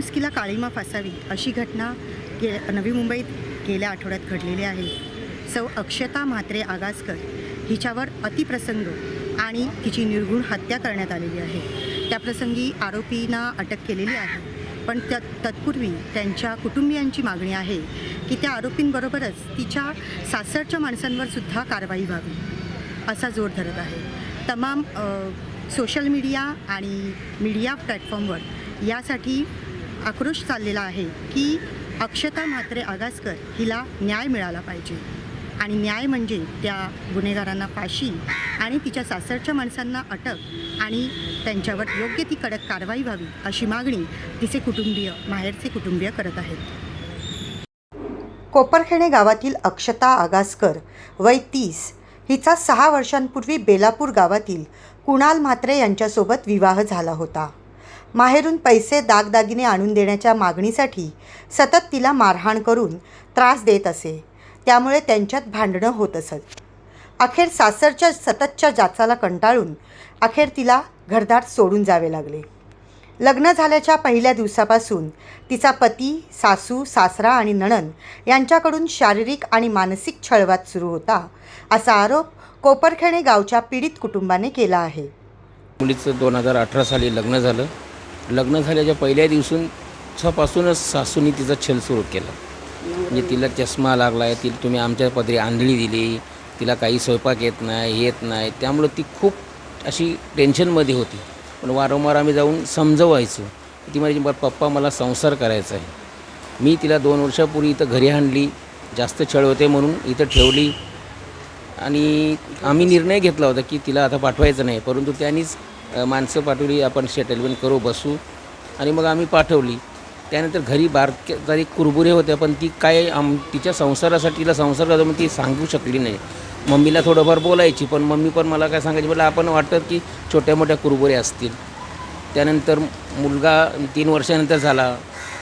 माणुसकीला काळीमा फासावी अशी घटना गे नवी मुंबईत गेल्या आठवड्यात घडलेली आहे. सौ अक्षता म्हात्रे आगासकर हिच्यावर अतिप्रसंग आणि तिची निर्गुण हत्या करण्यात आलेली आहे. त्याप्रसंगी आरोपींना अटक केलेली आहे. पण त्या तत्पूर्वी त्यांच्या कुटुंबियांची मागणी आहे की त्या आरोपींबरोबरच तिच्या सासरच्या माणसांवर सुद्धा कारवाई व्हावी असा जोर धरत आहे. तमाम सोशल मीडिया आणि मीडिया प्लॅटफॉर्मवर यासाठी आक्रोश चाललेला आहे की अक्षता म्हात्रे आगासकर हिला न्याय मिळाला पाहिजे. आणि न्याय म्हणजे त्या गुन्हेगारांना फाशी आणि तिच्या सासरच्या माणसांना अटक आणि त्यांच्यावर योग्य ती कडक कारवाई व्हावी अशी मागणी तिचे कुटुंबीय माहेरचे कुटुंबीय करत आहेत. कोपरखेणे गावातील अक्षता आगासकर वय तीस हिचा सहा वर्षांपूर्वी बेलापूर गावातील कुणाल म्हात्रे यांच्यासोबत विवाह झाला होता. माहेरून पैसे दागदागिने आणून देण्याच्या मागणीसाठी सतत तिला मारहाण करून त्रास देत असे. त्यामुळे त्यांच्यात भांडणं होत असत. अखेर सासरच्या सततच्या जाचाला कंटाळून अखेर तिला घरदार सोडून जावे लागले. लग्न झाल्याच्या पहिल्या दिवसापासून तिचा पती सासू सासरा आणि नणन यांच्याकडून शारीरिक आणि मानसिक छळवाद सुरू होता असा आरोप कोपरखेणे गावच्या पीडित कुटुंबाने केला आहे. मुलीचं दोन हजार अठरा साली लग्न झालं. लग्न झाल्याच्या पहिल्या दिवसूनपासूनच सासूनी तिचा छल सुरू केला. म्हणजे तिला चष्मा लागला आहे तिला तुम्ही आमच्या पदरी आंधळी दिली तिला काही स्वयंपाक येत नाही येत नाही. त्यामुळं ती खूप अशी टेन्शनमध्ये होती. पण वारंवार आम्ही जाऊन समजवायचो. ती माझी पप्पा मला संसार करायचा आहे. मी तिला दोन वर्षापूर्वी इथं घरी आणली जास्त छळ होते म्हणून इथं ठेवली आणि आम्ही निर्णय घेतला होता की तिला आता पाठवायचं नाही. परंतु त्यांनीच माणसं पाठवली आपण सेटलमेंट करू बसू. आणि मग आम्ही पाठवली. त्यानंतर घरी बारक्या जरी कुरबुरे होत्या पण ती काय आम तिच्या संसारासाठी तिला संसार मग ती सांगू शकली नाही. मम्मीला थोडंफार बोलायची पण मम्मी पण मला काय सांगायची मला आपण वाटतं की छोट्या मोठ्या कुरबुरे असतील. त्यानंतर मुलगा तीन वर्षानंतर झाला.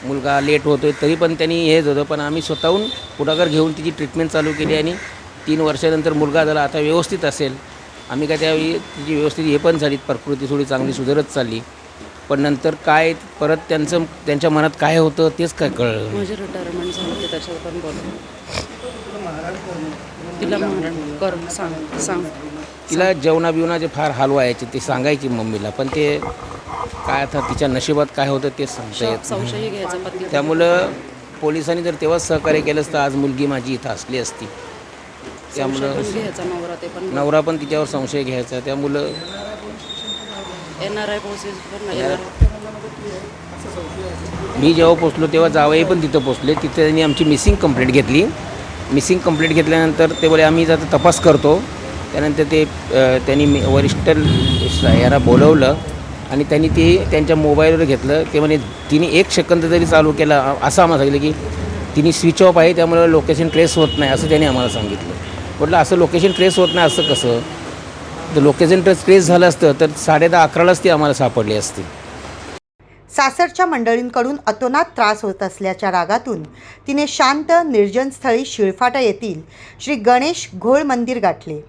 मुलगा लेट होतो आहे तरी पण त्यांनी हेच होतं पण आम्ही स्वतःहून पुढाकार घेऊन तिची ट्रीटमेंट चालू केली आणि तीन वर्षानंतर मुलगा झाला. आता व्यवस्थित असेल. आम्ही काय त्यावेळी तिची व्यवस्थित हे पण झाली प्रकृती थोडी चांगली सुधारत चालली. पण नंतर काय परत त्यांचं त्यांच्या मनात काय होतं तेच काय कळलं नाही. माझे रिटायरमेंट झालं ते त्याच्यावर पण बोल. तिला कर सांग सांग. तिला जेवणा बिवणाचे फार हाल व्हायचे ते सांगायची मम्मीला पण ते काय आता तिच्या नशिबात काय होतं तेच सांगता येत घ्यायचा पत्नी त्यामुळं पोलिसांनी जर तेव्हाच सहकार्य केलं असतं आज मुलगी माझी इथं असली असती. त्यामुळं घ्यायचा नवरा ते पण. नवरा पण तिच्यावर संशय घ्यायचा. त्यामुळं पण येणार मी जेव्हा पोचलो तेव्हा जावई पण तिथं पोचले. तिथे त्यांनी आमची मिसिंग कंप्लेंट घेतली. मिसिंग कंप्लेंट घेतल्यानंतर ते बोले आम्ही आता तपास करतो. त्यानंतर ते अ, त्यांनी मी- वरिष्ठ याला बोलवलं आणि त्यांनी ते त्यांच्या मोबाईलवर घेतलं. ते म्हणे तिने एक सेकंद जरी चालू केला असं आम्हाला सांगितलं की तिने स्विच ऑफ आहे त्यामुळे लोकेशन ट्रेस होत नाही असं त्यांनी आम्हाला सांगितलं. म्हटलं असं लोकेशन ट्रेस होत नाही असं कसं? तर लोकेशन ट्रेस ट्रेस झालं असतं तर साडे दहा अकरालाच ती आम्हाला सापडली असती. सासरच्या मंडळींकडून अतोनात त्रास होत असल्याच्या रागातून तिने शांत निर्जन स्थळी शिळफाटा येथील श्री गणेश घोळ मंदिर गाठले.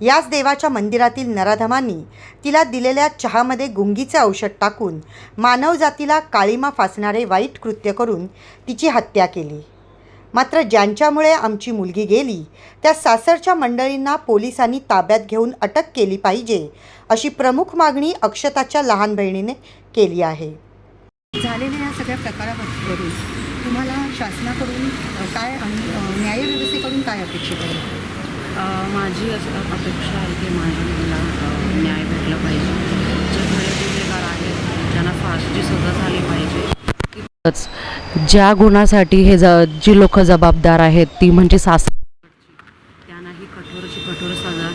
याच देवाच्या मंदिरातील नराधमांनी तिला दिलेल्या चहामध्ये गुंगीचे औषध टाकून मानवजातीला काळीमा फासणारे वाईट कृत्य करून तिची हत्या केली. मात्र ज्यांच्यामुळे आमची मुलगी गेली त्या सासरच्या मंडळींना पोलिसांनी ताब्यात घेऊन अटक केली पाहिजे अशी प्रमुख मागणी अक्षताच्या लहान बहिणीने केली आहे. झालेल्या या सगळ्या प्रकारावरून तुम्हाला शासनाकडून काय न्यायव्यवस्थेकडून काय अपेक्षित आहे? माझी असं अपेक्षा आहे की माझ्या मुलीला न्याय भेटला पाहिजे. जे गुन्हेगार आहेत त्यांना फाशीची सजा झाली पाहिजे. ज्या गुणासाठी हे ज जी लोक जबाबदार आहेत ती म्हणजे सास त्यांनाही कठोरची कठोर सजा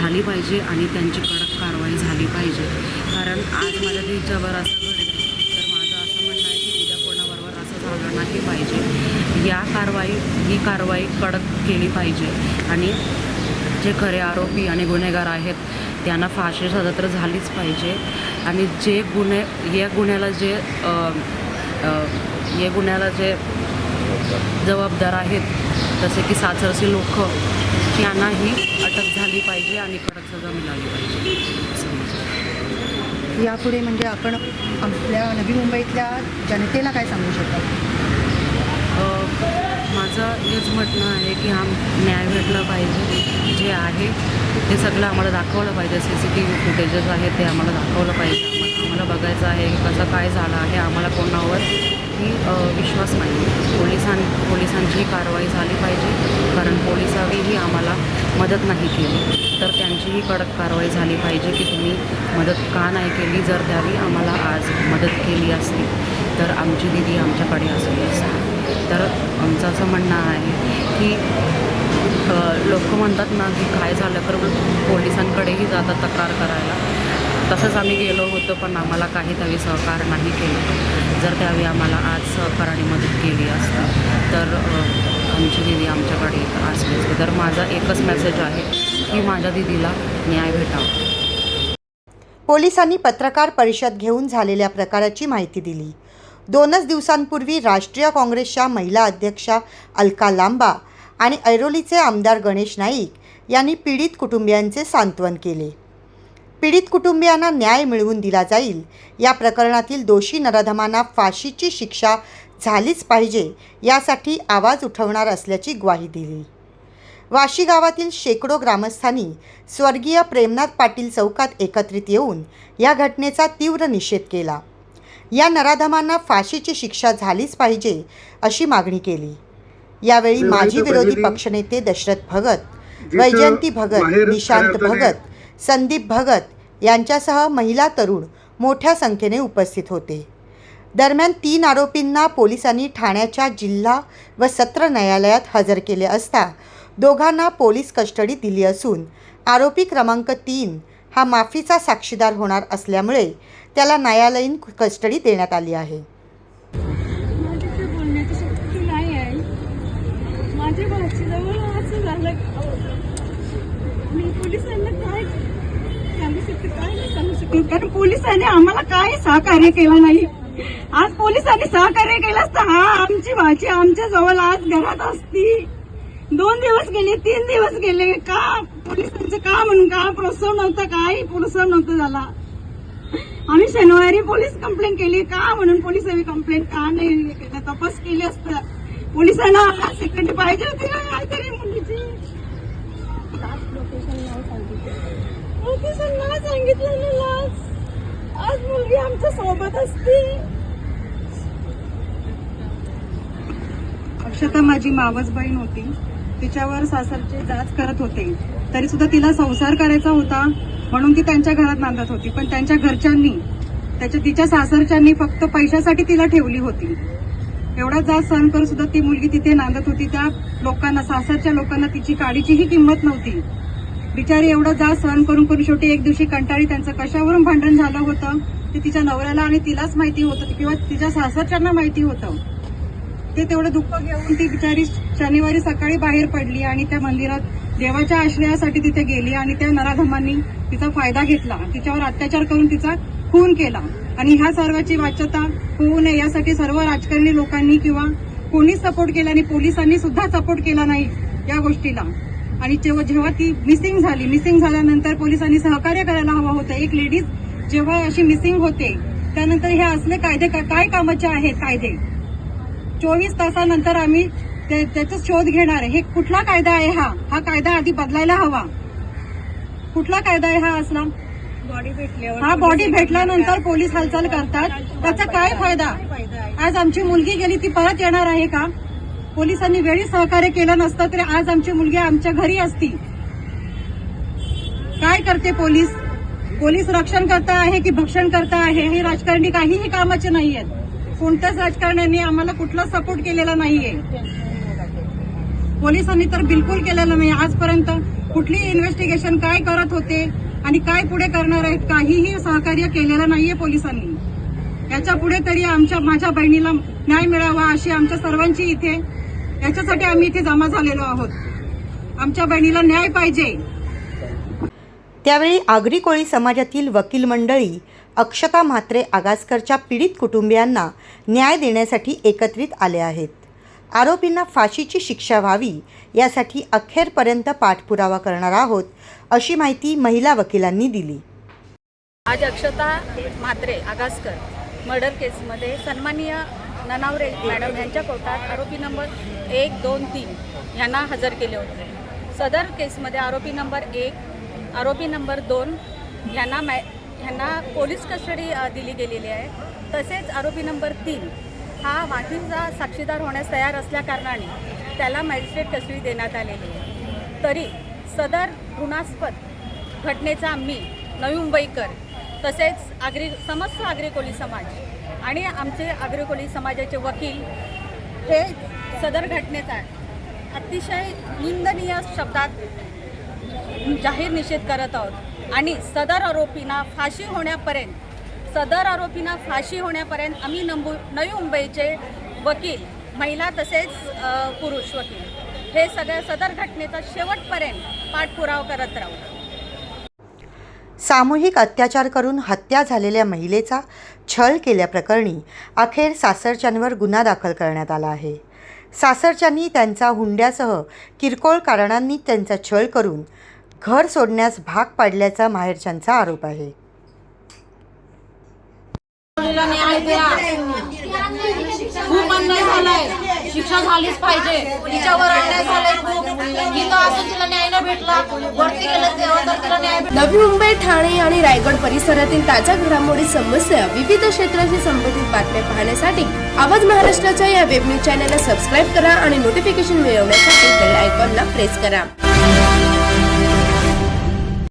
झाली पाहिजे आणि त्यांची कडक कारवाई झाली पाहिजे. कारण आज माझ्या तिच्यावर असं घडलं तर माझं असं म्हणणं आहे की उद्या कोणाबरोबर असं झालं नाही पाहिजे. या कारवाई ही कारवाई कडक केली पाहिजे. आणि जे खरे आरोपी आणि गुन्हेगार आहेत त्यांना फाशी सजा तर झालीच पाहिजे. आणि जे गुन्हे या गुन्ह्याला जे या गुन्ह्याला जे जबाबदार आहेत जसे की सासरचे लोक त्यांनाही अटक झाली पाहिजे आणि कडक सजा मिळाली पाहिजे. यापुढे म्हणजे आपण आपल्या नवी मुंबईतल्या जनतेला काय सांगू शकतो? माझं हेच म्हणणं आहे की हा न्याय भेटला पाहिजे जे आहे ते सगळं आम्हाला दाखवलं पाहिजे. C C T V footages आहेत ते आम्हाला दाखवलं पाहिजे. आम्हाला बघायचं आहे की कसं काय झालं आहे आम्हाला कोणावर की विश्वास नाही. पोलिसां पोलिसांची कारवाई झाली पाहिजे कारण पोलिसांनीही आम्हाला मदत नाही केली. तर त्यांचीही कडक कारवाई झाली पाहिजे की तुम्ही मदत का नाही केली जर त्यावेळी आम्हाला आज मदत केली असती तर आमची दिदी आमच्याकडे असली असती. तर आमचं असं म्हणणं आहे की लोक म्हणतात ना की काय झालं तर पोलिसांकडेही जातात तक्रार करायला. तसंच आम्ही गेलो होतो पण आम्हाला काही त्यावेळी सहकार नाही केलं. जर त्यावेळी आम्हाला आज सहकाराने मदत केली असती तर आमची दिदी आमच्याकडे असली तर माझा एकच मेसेज आहे की माझ्या दिदीला न्याय भेटावा. पोलिसांनी पत्रकार परिषद घेऊन झालेल्या प्रकाराची माहिती दिली. दोनच दिवसांपूर्वी राष्ट्रीय काँग्रेसच्या महिला अध्यक्षा अलका लांबा आणि ऐरोलीचे आमदार गणेश नाईक यांनी पीडित कुटुंबियांचे सांत्वन केले. पीडित कुटुंबियांना न्याय मिळवून दिला जाईल. या प्रकरणातील दोषी नराधमांना फाशीची शिक्षा झालीच पाहिजे यासाठी आवाज उठवणार असल्याची ग्वाही दिली. वाशी गावातील शेकडो ग्रामस्थांनी स्वर्गीय प्रेमनाथ पाटील चौकात एकत्रित येऊन या घटनेचा तीव्र निषेध केला. या नराधमांना फाशीची शिक्षा झालीच पाहिजे अशी मागणी केली. यावेळी माजी विरोधी पक्षनेते दशरथ भगत वैजयंती भगत निशांत भगत संदीप भगत यांच्यासह महिला तरुण मोठ्या संख्येने उपस्थित होते. दरम्यान तीन आरोपींना पोलिसांनी ठाण्याच्या जिल्हा व सत्र न्यायालयात हजर केले असता दोघांना पोलीस कस्टडी दिली असून आरोपी क्रमांक तीन हा माफीचा साक्षीदार होणार असल्यामुळे त्याला न्यायालयीन कस्टडी देण्यात आली आहे माझ्याकडे बोलण्याची शक्ती नाही आहे माझ्या भाषेजवळ असं झालं मी पोलिसांना काय सांगू शकते काय नाही सांगू शकते कारण पोलिसांनी आम्हाला काय सहकार्य केलं नाही. आज पोलिसांनी सहकार्य केलं असतं. हा आमची भाजी आमच्या जवळ आज घरात असती. दोन दिवस गेले तीन दिवस गेले. का पोलिसांचं का म्हणून का प्रोत्साहन नव्हतं काही प्रोत्साहन नव्हतं झाला. आम्ही शनिवारी पोलीस कंप्लेंट केली. का म्हणून पोलिसांनी कंप्लेंट का नाही तपास केली असतं. पोलिसांना सेकंड पाहिजे होती ना काहीतरी मुलीची लोकेशन नाही सांगितलं ना लाज आज मुलगी आमच्यासोबत असती. अक्षता माझी मावस बहीण होती. तिच्यावर सासरचे जाच करत होते. तरी सुद्धा तिला संसार करायचा होता म्हणून ती त्यांच्या घरात नांदत होती. पण त्यांच्या घरच्यांनी त्याच्या तिच्या सासरच्यांनी फक्त पैशासाठी तिला ठेवली होती. एवढा जात सहन करून सुद्धा ती मुलगी तिथे नांदत होती. त्या लोकांना सासरच्या लोकांना तिची काडीचीही किंमत नव्हती. बिचारी एवढं जात सहन करून करून शेवटी एक दिवशी कंटाळी त्यांचं कशावरून भांडण झालं होतं? ते तिच्या नवऱ्याला आणि तिलाच माहिती होतं किंवा तिच्या सासरच्यांना माहिती होतं. ते तेवढं दुःख घेऊन ती बिचारी शनिवारी सकाळी बाहेर पडली आणि त्या मंदिरात देवाच्या आश्रयासाठी तिथे गेली आणि त्या नराधमांनी तिचा फायदा घेतला. तिच्यावर अत्याचार करून तिचा खून केला. आणि ह्या सर्वाची वाच्यता होऊ नये यासाठी सर्व राजकारणी लोकांनी किंवा कोणीच सपोर्ट केला आणि पोलिसांनी सुद्धा सपोर्ट केला नाही या गोष्टीला. आणि जेव्हा जेव्हा ती मिसिंग झाली मिसिंग झाल्यानंतर पोलिसांनी सहकार्य करायला हवं होतं. एक लेडीज जेव्हा अशी मिसिंग होते त्यानंतर हे असले कायदे का- काय कामाचे आहेत कायदे? चोवीस तासानंतर आम्ही ते- त्याचा शोध घेणार आहे. हे कुठला कायदा आहे हा? हा कायदा आधी बदलायला हवा. कुठला कायदा आहे हा असला? बॉडी भेटल्यावर हा बॉडी भेटल्यानंतर पोलीस हालचाल करतात. त्याचा काय फायदा? आज आमची मुलगी गेली ती परत येणार आहे का? पोलिसांनी वेळी सहकार्य केलं नसतं तरी आज आमची मुलगी आमच्या घरी असती. काय करते पोलीस? पोलीस रक्षण करता आहे की भक्षण करता आहे हे राजकारणी काहीही कामाचे नाही आहेत कोणत्याच राजकारण्यांनी आम्हाला कुठला सपोर्ट केलेला नाहीये. पोलिसांनी तर बिलकुल केलेलं नाही. आजपर्यंत कुठली इन्व्हेस्टिगेशन काय करत होते आणि काय पुढे करणार आहेत काहीही सहकार्य केलेलं नाहीये पोलिसांनी. याच्यापुढे तरी आमच्या माझ्या बहिणीला न्याय मिळावा अशी आमच्या सर्वांची इथे याच्यासाठी आम्ही इथे जमा झालेलो आहोत. आमच्या बहिणीला न्याय पाहिजे. त्यावेळी आगरी कोळी समाजातील वकील मंडळी अक्षता म्हात्रे आगासकरच्या पीडित कुटुंबियांना न्याय देण्यासाठी एकत्रित आले आहेत. आरोपींना फाशीची शिक्षा व्हावी यासाठी अखेरपर्यंत पाठपुरावा करणार आहोत अशी माहिती महिला वकिलांनी दिली. आज अक्षता म्हात्रे आगासकर मर्डर केसमध्ये सन्माननीय ननावरे मॅडम यांच्या कोर्टात आरोपी नंबर एक दोन तीन यांना हजर केले होते. सदर केसमध्ये आरोपी नंबर एक आरोपी नंबर दोन ह्यांना मॅ ह्यांना पोलीस कस्टडी दिली गेलेली आहे. तसेच आरोपी नंबर तीन हा माफीचा साक्षीदार होण्यास तयार असल्याकारणाने त्याला मॅजिस्ट्रेट कस्टडी देण्यात आलेली आहे. तरी सदर गुणास्पद घटनेचा मी नवी मुंबईकर तसेच आग्री समस्त आग्रिकोली समाज आणि आमचे आग्रिकोली समाजाचे वकील हे सदर घटनेचा अतिशय निंदनीय शब्दात जाहीर निषेध करत आहोत. आणि सदर आरोपींना फाशी होण्यापर्यंत सदर आरोपींना फाशी होण्यापर्यंत आम्ही नंबू नवी मुंबईचे वकील महिला तसेच पुरुष वकील. हे सगळ्या सदर घटनेचा शेवटपर्यंत पाठपुरावा करत राहू. सामूहिक अत्याचार करून हत्या झालेल्या महिलेचा छळ केल्याप्रकरणी अखेर सासरच्यांवर गुन्हा दाखल करण्यात आला आहे. सासरच्यांनी त्यांचा हुंड्यासह किरकोळ कारणांनी त्यांचा छळ करून घर सोडण्यास भाग पाडल्याचा माहेरच्यांचा आरोप आहे. खूप अन्याय झालाय. शिक्षा झालीच पाहिजे. तिच्यावर अन्याय झालाय खूप. इथं असं तिला न्याय नाही भेटला. वरती गेलं तेव्हा तर तिला न्याय. नवी मुंबई ठाणे आणि रायगड परिसरातील ताज्या घडामोडी समस्या विविध क्षेत्राशी संबंधित बातम्या पाहण्यासाठी आवाज महाराष्ट्राच्या या वेब न्यूज चॅनलला सबस्क्राईब करा आणि नोटिफिकेशन मिळवण्यासाठी बेल आयकॉनला प्रेस करा.